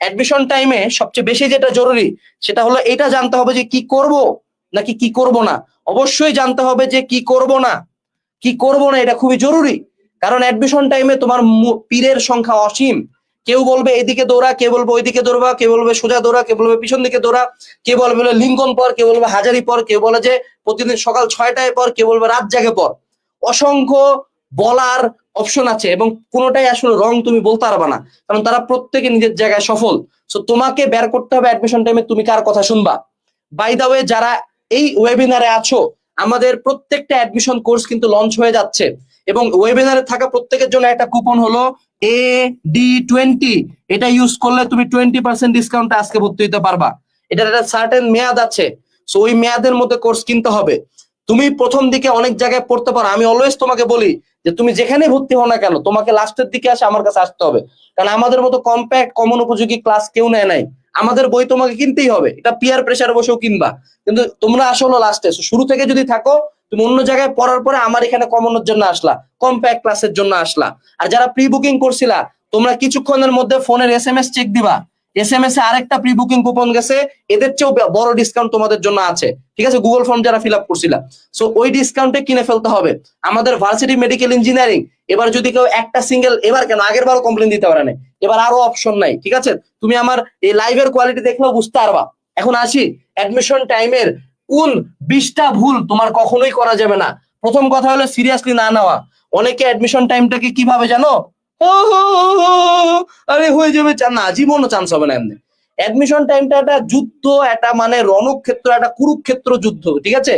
Admission টাইমে সবচেয়ে বেশি যেটা জরুরি সেটা হলো এটা জানতে হবে যে কি করব নাকি কি করব না। অবশ্যই জানতে হবে যে কি করব না, কি করব না এটা খুবই জরুরি। কারণ অ্যাডমিশন টাইমে তোমার পীরের সংখ্যা অসীম। কেউ বলবে এদিকে দৌড়া কে বলবে ওইদিকে দৌড়বা, কেউ বলবে সোজা দৌড়া, কেউ বলবে পিছন দিকে দৌড়া কে বলবে লিঙ্কন পর, কেউ বলবে হাজারি পর, কেউ বলে যে প্রতিদিন সকাল ছয়টায় পর কে বলবে রাত জাগে পর। অসংখ্য বলার অপশন আছে এবং কোনোটাই আসলে রং তুমি বলতে পারবে না। কারণ তারা প্রত্যেকে নিজের জায়গায় সফল। সো তোমাকে বের করতে হবে অ্যাডমিশন টাইমে তুমি কার কথা শুনবা? বাই দা ওয়ে যারা এই ওয়েবিনারে আছো, আমাদের প্রত্যেকটা অ্যাডমিশন কোর্স কিন্তু লঞ্চ হয়ে যাচ্ছে। এবং ওয়েবিনারে থাকা প্রত্যেকের জন্য একটা কুপন হলো এ ডি টোয়েন্টি এটা ইউজ করলে তুমি টোয়েন্টি পার্সেন্ট ডিসকাউন্টে আজকে ভর্তি হতে পারবা। এটার একটা সার্টেন মেয়াদ আছে। সো ওই মেয়াদের মধ্যে কোর্স কিনতে হবে। তুমি প্রথম দিকে অনেক জায়গায় পড়তে পারো। আমি অলওয়েজ তোমাকে বলি যে তুমি যেখানে ভর্তি হও না কেন, তোমাকে লাস্টের দিকে আসে আমার কাছে আসতে হবে। কারণ আমাদের মতো কম্প্যাক্ট কমন উপযোগী ক্লাস কেউ নেয় নাই। আমাদের বই তোমাকে কিনতেই হবে। এটা পিয়ার প্রেসারে বসেও কিনবা। কিন্তু তোমরা আসলে লাস্টে শুরু থেকে যদি থাকো, তুমি অন্য জায়গায় পড়ার পরে আমার এখানে কমনের জন্য আসলা কম্প্যাক্ট ক্লাসের জন্য আসলা। আর যারা প্রি বুকিং করছিলা, তোমরা কিছুক্ষণের মধ্যে ফোনের এস এম এস চেক দিবা। এস এম এস এ আরেকটা প্রি বুকিং কুপন গেছে। এদের চেয়েও বড় ডিসকাউন্ট তোমাদের জন্য আছে। ঠিক আছে? গুগল ফর্ম যারা ফিল আপ করছিলা। সো ওই ডিসকাউন্টে কিনে ফেলতে হবে। আমাদের ভার্সিটি মেডিকেল ইঞ্জিনিয়ারিং এবার যদি কেউ একটা সিঙ্গেল এবার কেন? আগের বারও কমপ্লেন দিতে পারে না এবার আরও অপশন নাই। ঠিক আছে? তুমি আমার এই লাইভের কোয়ালিটি দেখলেও বুঝতে পারবা। এখন আসি। অ্যাডমিশন টাইমের কোন বিশটা ভুল তোমার কখনোই করা যাবে না। প্রথম কথা হলো সিরিয়াসলি না নেওয়া। অনেকে অ্যাডমিশন টাইমটাকে কীভাবে জানো? আরে হয়ে যাবে না, জীবনও চান্স হবে না এমনি। অ্যাডমিশন টাইমটা একটা যুদ্ধ, একটা মানে রণক্ষেত্র, একটা কুরুক্ষেত্র যুদ্ধ, ঠিক আছে?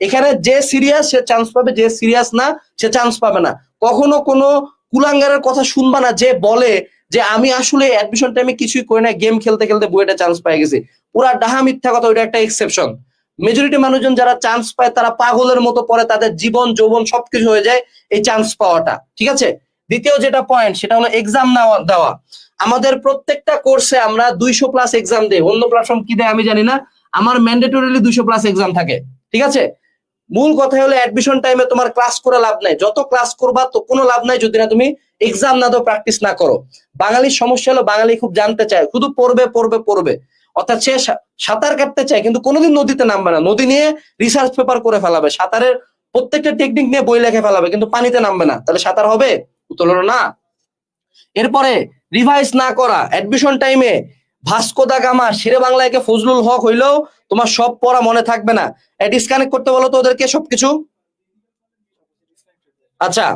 এখানে যে সিরিয়াস সে চান্স পাবে, যে সিরিয়াস না, সে চান্স পাবে না। কখনো কোনো কুলাঙ্গারের কথা শুনবা না, যে বলে যে, আমি আসলে অ্যাডমিশন টাইমে কিছুই করি না গেম খেলতে খেলতে বইটা চান্স পেয়ে গেছি। পুরা ডাহা মিথ্যা কথা, ওইটা একটা এক্সেপশন মেজরিটি মানুষজন যারা চান্স পায়, তারা পাগলের মতো পড়ে, তাদের জীবন, যৌবন সবকিছু হয়ে যায় এই চান্স পাওয়াটা, ঠিক আছে? দ্বিতীয় যেটা পয়েন্ট সেটা হলো এক্সাম দেওয়া। আমাদের প্রত্যেকটা কোর্সে আমরা দুইশো প্লাস এক্সাম দেই। অন্য প্ল্যাটফর্ম কি দেয় আমি জানি না। আমার ম্যান্ডেটরিলি দুইশো প্লাস এক্সাম থাকে। ঠিক আছে? মূল কথা হলো অ্যাডমিশন টাইমে তোমার ক্লাস করে লাভ নাই। যত ক্লাস করবা, তো কোনো লাভ নাই যদি না তুমি এক্সাম না দাও প্র্যাকটিস না করো। বাঙালির সমস্যা হলো বাঙালি খুব জানতে চায়। শুধু পড়বে পড়বে পড়বে। অর্থাৎ সে সাঁতার কাটতে চায়, কিন্তু কোনোদিন নদীতে নামবে না। নদী নিয়ে রিসার্চ পেপার করে ফেলাবে। সাঁতারের প্রত্যেকটা টেকনিক নিয়ে বই লেখে ফেলাবে, কিন্তু পানিতে নামবে না। তাহলে সাঁতার হবে? উত্তর হলো না। এরপরে রিভাইজ না করা অ্যাডমিশন টাইমে ভাস্কো দা গামা, শেরে বাংলাকে ফজলুল হক হইলেও তোমার সব পড়া মনে থাকবে না। ডিসকানেক্ট করতে বলো তো ওদেরকে সবকিছু? আচ্ছা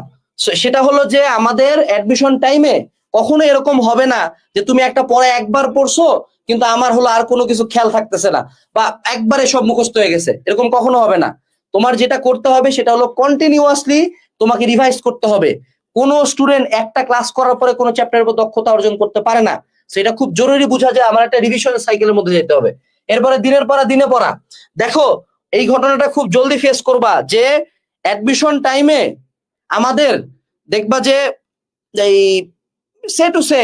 সেটা হলো যে আমাদের অ্যাডমিশন টাইমে কখনো এরকম হবে না যে তুমি একটা পড়া একবার পড়ছো, কিন্তু আমার হলো আর কোনো কিছু খেয়াল থাকতেছে না বা একবারে সব মুখস্থ হয়ে গেছে। এরকম কখনো হবে না। তোমার যেটা করতে হবে সেটা হলো কন্টিনিউয়াসলি তোমাকে রিভাইজ করতে হবে। কোন স্টুডেন্ট একটা ক্লাস করার পরে কোনো চ্যাপ্টারের উপর দক্ষতা অর্জন করতে পারে না। সেটা খুব জরুরি বোঝা যায়, আমার একটা রিভিশন সাইকেলের মধ্যে যেতে হবে। এরপরে দিনের পর দিনে পড়া। দেখো, এই ঘটনাটা খুব জলদি ফেস করবা যে অ্যাডমিশন টাইমে আমাদের দেখবা যে, এই সে টু সে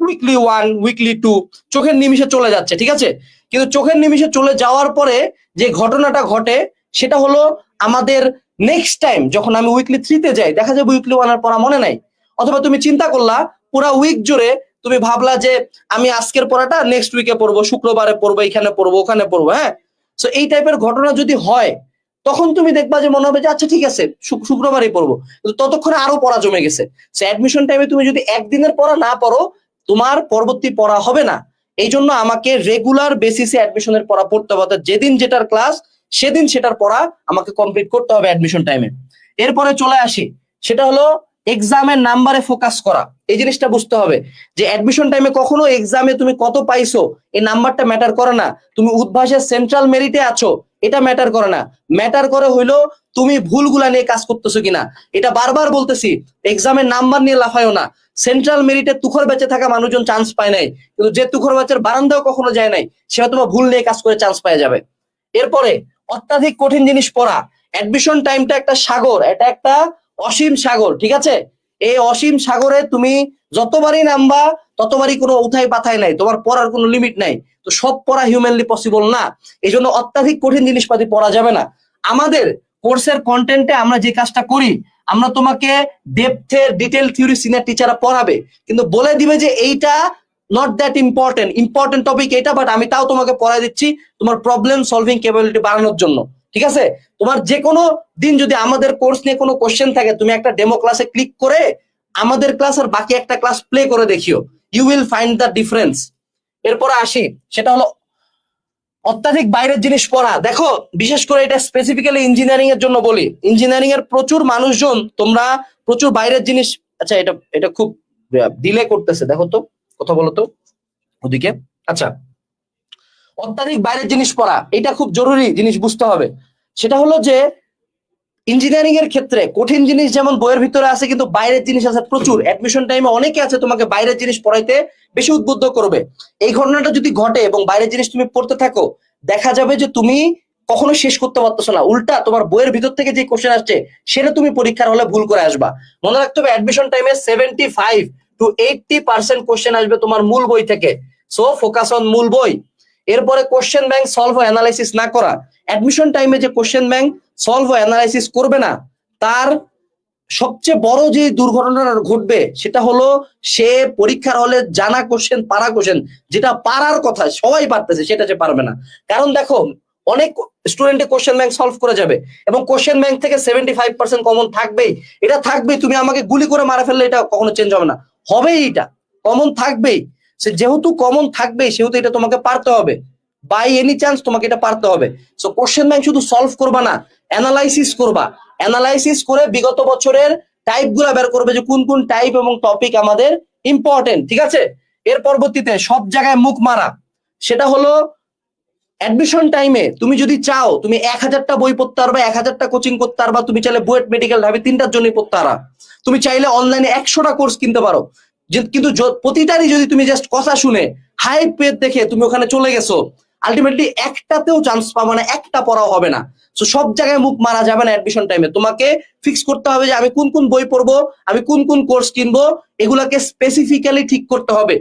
উইকলি ওয়ান উইকলি টু চোখের নিমিষে চলে যাচ্ছে, ঠিক আছে? কিন্তু চোখের নিমিষে চলে যাওয়ার পরে যে ঘটনাটা ঘটে, সেটা হলো আমাদের নেক্সট টাইম যখন আমি উইকলি থ্রিতে যাই, দেখা যাবে উইকলি ওয়ানের পড়া মনে নাই। অথবা তুমি চিন্তা করলা, পুরা উইক জুড়ে তুমি ভাবলা যে আমি আজকের পড়াটা নেক্সট উইকে পড়ব, শুক্রবারে পড়ব, এখানে পড়ব, ওখানে পড়ব হ্যাঁ? সো এই টাইপের ঘটনা যদি হয়, তখন তুমি দেখবা যে মনে হবে যে আচ্ছা ঠিক আছে শুক্রবারই পড়ব। ততক্ষণে আরও পড়া জমে গেছে। সো অ্যাডমিশন টাইমে তুমি যদি একদিনের পড়া না পড়ো, তোমার পরবর্তী পড়া হবে না। এই জন্য আমাকে রেগুলার বেসিসে অ্যাডমিশনের পড়া পড়তে হবে। যেদিন যেটার ক্লাস সেদিন সেটার পড়া আমাকে কমপ্লিট করতে হবে অ্যাডমিশন টাইমে এরপরে চলে আসি, সেটা হলো এক্সামের নাম্বারে ফোকাস করা। এই জিনিসটা বুঝতে হবে যে অ্যাডমিশন টাইমে কখনো এক্সামে তুমি কত পাইছো, এই নাম্বারটা ম্যাটার করে না। তুমি উদ্ভাসের সেন্ট্রাল মেরিটে আছো, এটা ম্যাটার করে না। ম্যাটার করে হইল তুমি ভুলগুলা নিয়ে কাজ করতেছো কিনা। এটা বারবার বলতেছি এক্সামের নাম্বার নিয়ে লাফায়ও না। সেন্ট্রাল মেরিটে তুখর বেঁচে থাকা মানুষজন চান্স পায় নাই। কিন্তু যে তুখর ব্যাচের বারান্দাও কখনো যায় নাই সে বা ভুল নিয়ে কাজ করে চান্স পাওয়া যাবে। এরপরে অত্যাধিক কঠিন জিনিস পড়া। অ্যাডমিশন টাইমটা একটা সাগর, এটা একটা অসীম সাগর, ঠিক আছে? এই অসীম সাগরে তুমি যতবারই নামবা, ততবারই কোনো উঠাই পাথাই নাই, তোমার পড়ার কোনো লিমিট নাই। তো সব পড়া হিউম্যানলি পসিবল না। এই জন্য অত্যাধিক কঠিন জিনিসপাতি পড়া যাবে না। আমাদের কোর্সের কন্টেন্টে আমরা যে কাজটা করি, আমরা তোমাকে ডেপথের ডিটেল থিওরি সিনিয়র টিচাররা পড়াবে। কিন্তু বলে দিবে যে এইটা not that important important topic এটা বাট আমি তাও তোমাকে পড়াই দিচ্ছি তোমার প্রবলেম সলভিং ক্যাপাবিলিটি বাড়ানোর জন্য। ঠিক আছে? তোমার যে কোনো দিন যদি আমাদের কোর্স নিয়ে কোনো কোশ্চেন থাকে, তুমি একটা ডেমো ক্লাসে ক্লিক করে আমাদের ক্লাস আর বাকি একটা ক্লাস প্লে করে দেখিও। You will find the difference এরপরে আসি। সেটা হলো অত্যাধিক বাইরের জিনিস পড়া। দেখো, বিশেষ করে এটা স্পেসিফিক্যালি ইঞ্জিনিয়ারিং এর জন্য বলি। ইঞ্জিনিয়ারিং এর প্রচুর মানুষজন, তোমরা প্রচুর বাইরের জিনিস আচ্ছা এটা এটা খুব ডিলে করতেছে। দেখো তো। কথা বলতো ওদিকে। আচ্ছা। অত্যাধিক বাইরের জিনিস পড়া, এটা খুব জরুরি জিনিস বুঝতে হবে। সেটা হলো যে ইঞ্জিনিয়ারিং এর ক্ষেত্রে কঠিন জিনিস যেমন বইয়ের ভিতরে আছে, কিন্তু বাইরের জিনিস আছে, প্রচুর। অ্যাডমিশন টাইমে অনেকে আছে তোমাকে বাইরের জিনিস পড়াইতে বেশি উদ্বুদ্ধ করবে। এই ঘটনাটা যদি ঘটে এবং বাইরের জিনিস তুমি পড়তে থাকো, দেখা যাবে যে তুমি কখনো শেষ করতে পারতেছো না। উল্টা তোমার বইয়ের ভিতর থেকে যে কোশ্চেন আসছে, সেটা তুমি পরীক্ষার হলে ভুল করে আসবা। মনে রাখতে হবে অ্যাডমিশন টাইমে seventy five to eighty percent question আসবে তোমার মূল বই থেকে। সো ফোকাস অন মূল বই। এরপরে কোশ্চেন ব্যাংক সলভ অ্যানালাইসিস না করা। অ্যাডমিশন টাইমে যে কোশ্চেন ব্যাংক সলভ অ্যানালাইসিস করবে না, তার সবচেয়ে বড় যে দুর্ঘটনাটা ঘটবে, সেটা হলো সে পরীক্ষার হলে জানা কোশ্চেন পারা কোশ্চেন যেটা পারার কথা সবাই পারতেছে, সেটা যে পারবে না। কারণ দেখো, অনেক স্টুডেন্টে কোশ্চেন ব্যাংক সলভ করে যাবে, এবং কোশ্চেন ব্যাংক থেকে সেভেন্টি ফাইভ পার্সেন্ট কমন থাকবেই। এটা থাকবেই, তুমি আমাকে গুলি করে মারা ফেললে এটা কখনো চেঞ্জ হবে না। হবেই এটা কমন থাকবেই। সে যেহেতু কমন থাকবেই, সেহেতু এটা তোমাকে পারতে হবে। বাই এনি চান্স তোমাকে এটা পারতে হবে। সো কোশ্চেন ব্যাংক শুধু সলভ করবা না অ্যানালাইসিস করবা। অ্যানালাইসিস করে বিগত বছরের টাইপগুলা বের করবে যে কোন কোন টাইপ এবং টপিক আমাদের ইম্পর্টেন্ট ঠিক আছে? এর পরবর্তীতে সব জায়গায় মুখ মারা। সেটা হলো অ্যাডমিশন টাইমে তুমি যদি চাও, তুমি এক হাজারটা বই পড়তে পারবা, এক হাজারটা কোচিং করতে পারবা, তুমি চাইলে বুয়েট মেডিকেল ঢাবি তিনটার জন্যই পড়তে পারা তুমি চাইলে অনলাইনে একশোটা কোর্স কিনতে পারো। কিন্তু প্রতিটারই যদি তুমি জাস্ট কথা শুনে হাই পেজ দেখে তুমি ওখানে চলে গেছো আলটিমেটলি একটাতেও চান্স পাবো না, একটা পড়াও হবে না। তো সব জায়গায় মুখ মারা যাবে না অ্যাডমিশন টাইমে তোমাকে ফিক্স করতে হবে যে আমি কোন কোন বই পড়ব, আমি কোন কোন কোর্স কিনবো, এগুলাকে স্পেসিফিক্যালি ঠিক করতে হবে।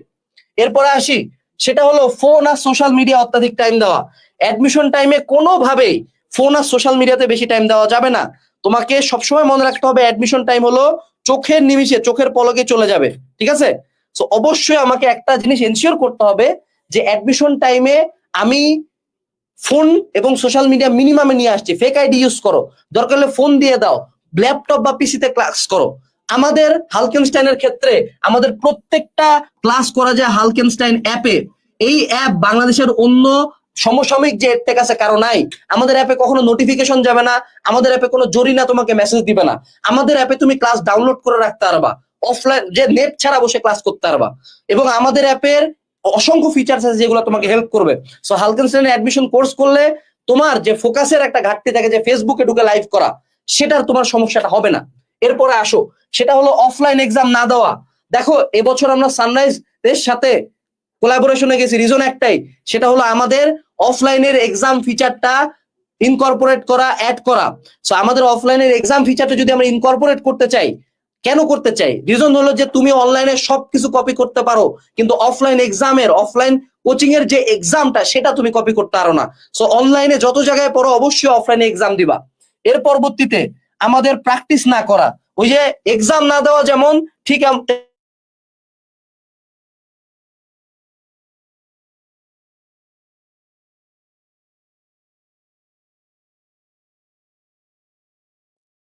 এরপরে আসি সেটা হলো ফোন আর সোশ্যাল মিডিয়া অত্যাধিক টাইম দেওয়া। অ্যাডমিশন টাইমে কোনোভাবেই ফোন আর সোশ্যাল মিডিয়াতে বেশি টাইম দেওয়া যাবে না। তোমাকে সবসময় মনে রাখতে হবে অ্যাডমিশন টাইম হলো চোখের নিমিষে, চোখের পলকে চলে যাবে, ঠিক আছে? তো অবশ্যই আমাকে একটা জিনিস এনশিওর করতে হবে যে অ্যাডমিশন টাইমে আমি ফোন এবং সোশ্যাল মিডিয়া মিনিমামে নিয়ে আসছি। ফেক আইডি ইউজ করো। দরকার হলে ফোন দিয়ে দাও। ল্যাপটপ বা পিসিতে ক্লাস করো। আমাদের হালকেনস্টাইনের ক্ষেত্রে আমাদের প্রত্যেকটা ক্লাস করা যায় হালকেনস্টাইন অ্যাপে এই অ্যাপ বাংলাদেশের অন্য সমসাময়িক যে এডটেক আছে, কারও নাই। আমাদের অ্যাপে কখনো নোটিফিকেশন যাবে না, আমাদের অ্যাপে কোনো জরিনা তোমাকে মেসেজ দিবে না। আমাদের অ্যাপে তুমি ক্লাস ডাউনলোড করে রাখতে পারবা। অফলাইন যে নেট ছাড়া বসে ক্লাস করতে পারবা। এবং আমাদের অ্যাপের অসংখ্য ফিচার্স আছে যেগুলো তোমাকে হেল্প করবে। সো হালকেনস্টাইনে অ্যাডমিশন কোর্স করলে তোমার যে ফোকাসের একটা ঘাটতি থাকে যে ফেসবুকে ঢুকে লাইভ করা, সেটার তোমার সমস্যাটা হবে না। এরপরে আসো। সেটা হলো অফলাইন এক্সাম না দেওয়া। দেখো, এবছর আমরা সানরাইজ এর সাথে কোলাবোরেশনে গেছি। রিজন একটাই, সেটা হলো আমাদের অফলাইনের এক্সাম ফিচারটা ইনকর্পোরেট করা অ্যাড করা। সো আমাদের অফলাইনের এক্সাম ফিচারটা যদি আমরা ইনকর্পোরেট করতে চাই, কেন করতে চাই? রিজন হলো যে, তুমি অনলাইনে সবকিছু কপি করতে পারো, কিন্তু অফলাইন এক্সামের অফলাইন কোচিং এর যে এক্সামটা সেটা তুমি কপি করতে পারো না। সো অনলাইনে যত জায়গায় পড়ো, অবশ্যই অফলাইনে এক্সাম দিবা। এর পরবর্তীতে আমাদের প্র্যাকটিস না করা। ওই যে এক্সাম না দেওয়া যেমন, ঠিক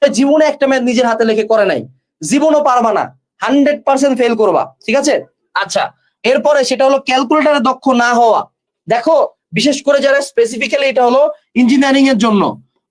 জীবনে একটা ম্যাথ নিজের হাতে লেখে করে নাই। জীবনও পারবা না। হান্ড্রেড পার্সেন্ট ফেল করবা, ঠিক আছে? আচ্ছা এরপরে সেটা হলো ক্যালকুলেটারে দক্ষ না হওয়া। দেখো, বিশেষ করে যারা স্পেসিফিক্যালি এটা হলো ইঞ্জিনিয়ারিং এর জন্য।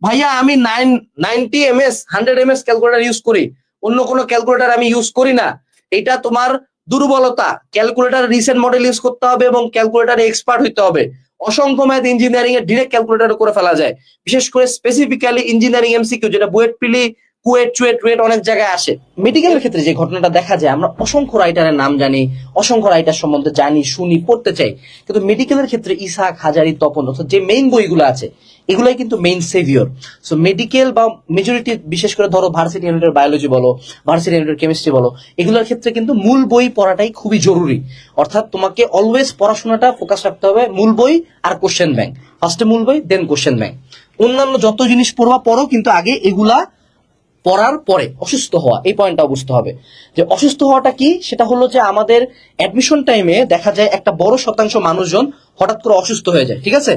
ভাইয়া, আমি nine ninety M S hundred M S calculator use করি। অন্য কোনো ক্যালকুলেটার আমি ইউজ করি না। এটা তোমার দুর্বলতা। ক্যালকুলেটার রিসেন্ট মডেল ইউজ করতে হবে এবং ক্যালকুলেটারে এক্সপার্ট হইতে হবে। অসংখ্য ম্যাথ ইঞ্জিনিয়ারিং এর ডিরেক্ট ক্যালকুলেটার করে ফেলা যায়। বিশেষ করে স্পেসিফিক্যালি ইঞ্জিনিয়ারিং এমসিকিউ যেটা বুয়েট পিলি, কুয়েট, চুয়েট টুয়েট অনেক জায়গায় আসে। মেডিকেলের ক্ষেত্রে যে ঘটনাটা দেখা যায়, আমরা অসংখ্য রাইটারের নাম জানি, অসংখ্য রাইটার সম্বন্ধে জানি, শুনি, পড়তে চাই। কিন্তু মেডিকেলের ক্ষেত্রে ইসাক, হাজারি, তপন, অর্থাৎ যে মেইন বইগুলো আছে এগুলাই কিন্তু মেইন সেভিয়র সো মেডিকেল বা মেজরিটি বিশেষ করে ধরো ভার্সিটি ইউনিটের বায়োলজি বলো ভার্সিটি ইউনিটের কেমিস্ট্রি বলো, এগুলোর ক্ষেত্রে কিন্তু মূল বই পড়াটাই খুবই জরুরি। অর্থাৎ তোমাকে অলওয়েজ পড়াশোনাটা ফোকাস রাখতে হবে মূল বই আর কোশ্চেন ব্যাংক ফার্স্টে মূল বই দেন কোশ্চেন ব্যাংক অন্যান্য যত জিনিস পড়বা, পড়ো, কিন্তু আগে এগুলা পড়ার পরে, অসুস্থ হওয়া, এই পয়েন্টটা বুঝতে হবে। যে অসুস্থ হওয়াটা কি? সেটা হলো যে আমাদের অ্যাডমিশন টাইমে দেখা যায় একটা বড় শতাংশ মানুষজন হঠাৎ করে অসুস্থ হয়ে যায়, ঠিক আছে?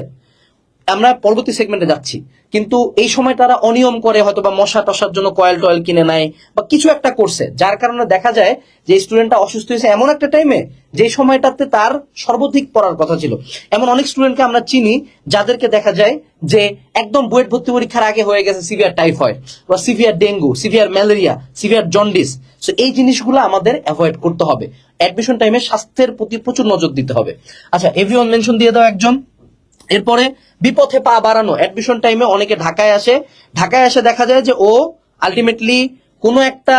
আমরা পরবর্তী সেগমেন্টে যাচ্ছি। কিন্তু এই সময় তারা অনিয়ম করে হয়তো বা মশা টশার জন্য কয়েল টয়েল কিনে নেয় বা কিছু একটা করছে, যার কারণে দেখা যায় যে স্টুডেন্টটা অসুস্থ হয়েছে এমন একটা টাইমে যে সময়টাতে তার সর্বাধিক পড়ার কথা ছিল। এমন অনেক স্টুডেন্টকে আমরা চিনি যাদেরকে দেখা যায় যে একদম বুয়েট ভর্তি পরীক্ষার আগে হয়ে গেছে সিভিয়ার টাইফয়েড বা severe dengue severe malaria severe jaundice so এই জিনিসগুলো আমাদের অ্যাভয়েড করতে হবে। অ্যাডমিশন টাইমে স্বাস্থ্যের প্রতি প্রচুর নজর দিতে হবে। আচ্ছা এভরিওয়ান মেনশন দিয়ে দাও একজন। এরপরে বিপথে পা বাড়ানো অ্যাডমিশন টাইমে অনেকে ঢাকায় আসে। ঢাকায় এসে দেখা যায় যে ও আলটিমেটলি কোনো একটা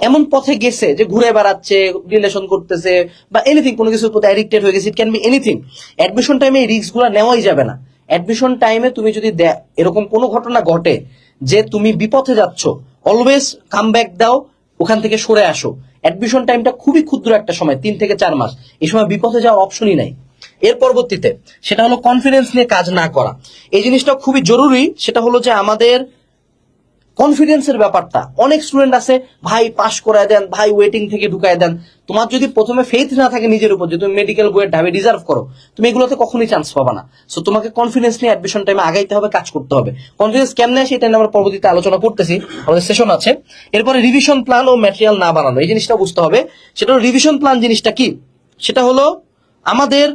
এমন পথে গেছে যে ঘুরে বেড়াচ্ছে রিলেশন করতেছে বা এনিথিং কোনো কিছুর প্রতি অ্যাডিক্টেড হয়ে গেছে it can be anything admission টাইমে এই রিস্কগুলো নেওয়াই যাবে না। অ্যাডমিশন টাইমে তুমি যদি এরকম কোনো ঘটনা ঘটে যে তুমি বিপথে যাচ্ছ অলওয়েজ কাম ব্যাক দাও, ওখান থেকে সরে আসো। অ্যাডমিশন টাইমটা খুবই ক্ষুদ্র একটা সময়, তিন থেকে চার মাস। এই সময় বিপথে যাওয়ার অপশনই নাই। এর পরবর্তীতে সেটা হলো কনফিডেন্স নিয়ে কাজ না করা। এই জিনিসটা খুবই জরুরি, সেটা হলো যে আমাদের কনফিডেন্সের ব্যাপারটা। অনেক স্টুডেন্ট আছে, ভাই পাশ করায় দেন, ভাই ওয়েটিং থেকে ঢুকায় দেন। তোমার যদি প্রথমে ফেথ না থাকে নিজের উপর, যে তুমি মেডিকেল বইয়ের ঢাবে ডিজার্ভ করো, তুমি এগুলোতে কখনোই চান্স পাবা না। সো তোমাকে কনফিডেন্স নিয়ে অ্যাডমিশন টাইমে আগাইতে হবে, কাজ করতে হবে। কনফিডেন্স কেমনে আসে, এটা নিয়ে আমরা পরবর্তীতে আলোচনা করতেছি। আমাদের সেশন আছে। এরপরে রিভিশন প্ল্যান ও ম্যাটেরিয়াল না বানানো, এই জিনিসটা বুঝতে হবে। সেটা রিভিশন প্ল্যান জিনিসটা কি? সেটা হলো আমাদের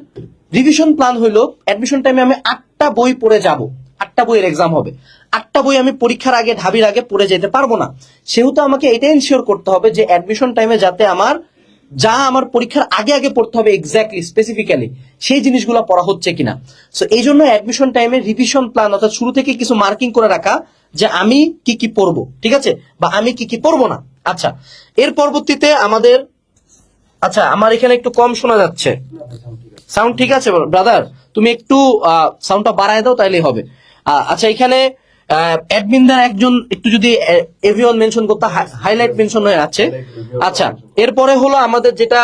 রিভিশন প্ল্যান হইল অ্যাডমিশন টাইমে আমি আটটা বই পড়ে যাব। আটটা বইয়ের এক্সাম হবে। আটটা বই আমি পরীক্ষার আগে, ঢাবির আগে পড়ে যেতে পারব না। সেহেতু আমাকে এটা এনশিওর করতে হবে যে অ্যাডমিশন টাইমে যাতে আমার, যা আমার পরীক্ষার আগে আগে পড়তে হবে এক্স্যাক্টলি স্পেসিফিক্যালি সেই জিনিসগুলো পড়া হচ্ছে কিনা। সো এই জন্য অ্যাডমিশন টাইমে রিভিশন প্ল্যান অর্থাৎ শুরু থেকে কিছু মার্কিং করে রাখা যে আমি কি কি পড়ব, ঠিক আছে? বা আমি কি কি পড়ব না। আচ্ছা এর পরবর্তীতে আমাদের আচ্ছা আমার এখানে একটু কম শোনা যাচ্ছে। সাউন্ড ঠিক আছে ব্রাদার তুমি একটু সাউন্ডটা বাড়ায় দাও তাইলে হবে। আচ্ছা এখানে অ্যাডমিনদের একজন একটু যদি এভিওন মেনশন করতে হাইলাইট মেনশন হয়ে আছে। আচ্ছা এরপরে হলো আমাদের যেটা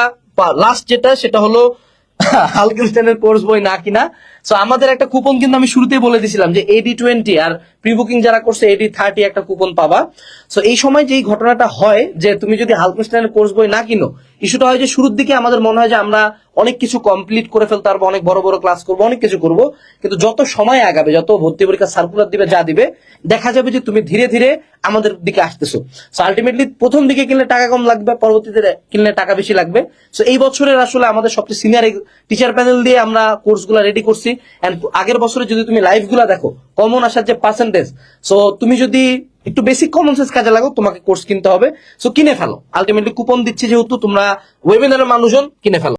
লাস্ট যেটা, সেটা হলো হালকিনস্টাইনের কোর্স বই না কিনা। সো আমাদের একটা কুপন কিন্তু আমি শুরুতেই বলে দিছিলাম যে এডি টোয়েন্টি আর প্রি বুকিং যারা করছে এডি থার্টি একটা কুপন পাবা। সো এই সময় যেই ঘটনাটা হয়, যে তুমি যদি হালকিনস্টাইনের কোর্স বই না কিনো ইস্যুটা হয় যে শুরুর দিকে আমাদের মনে হয় যে আমরা অনেক কিছু কমপ্লিট করে ফেলতে পারব, অনেক বড় বড় ক্লাস করব, অনেক কিছু করব, কিন্তু যত সময় আগাবে, যত ভর্তি পরীক্ষা সার্কুলার দিবে, যা দিবে, দেখা যাবে যে তুমি ধীরে ধীরে আমাদের দিকে আসতেছো। সো আলটিমেটলি প্রথম দিকে কিনলে টাকা কম লাগবে, পরবর্তীতে কিনলে টাকা বেশি লাগবে। সো এই বছরের আসলে আমাদের সবচেয়ে সিনিয়র টিচার প্যানেল দিয়ে আমরা কোর্সগুলো রেডি করছি। আগের বছরে যদি তুমি লাইভগুলা দেখো কমন আসার যে পার্সেন্টেজ সো তুমি যদি একটু বেশি কমন সেন্স কাজে লাগো তোমাকে কোর্স কিনতে হবে। সো কিনে ফেলো। আলটিমেটলি কুপন দিচ্ছে যেহেতু তোমরা ওয়েবিনারের মানুষজন, কিনে ফেলো।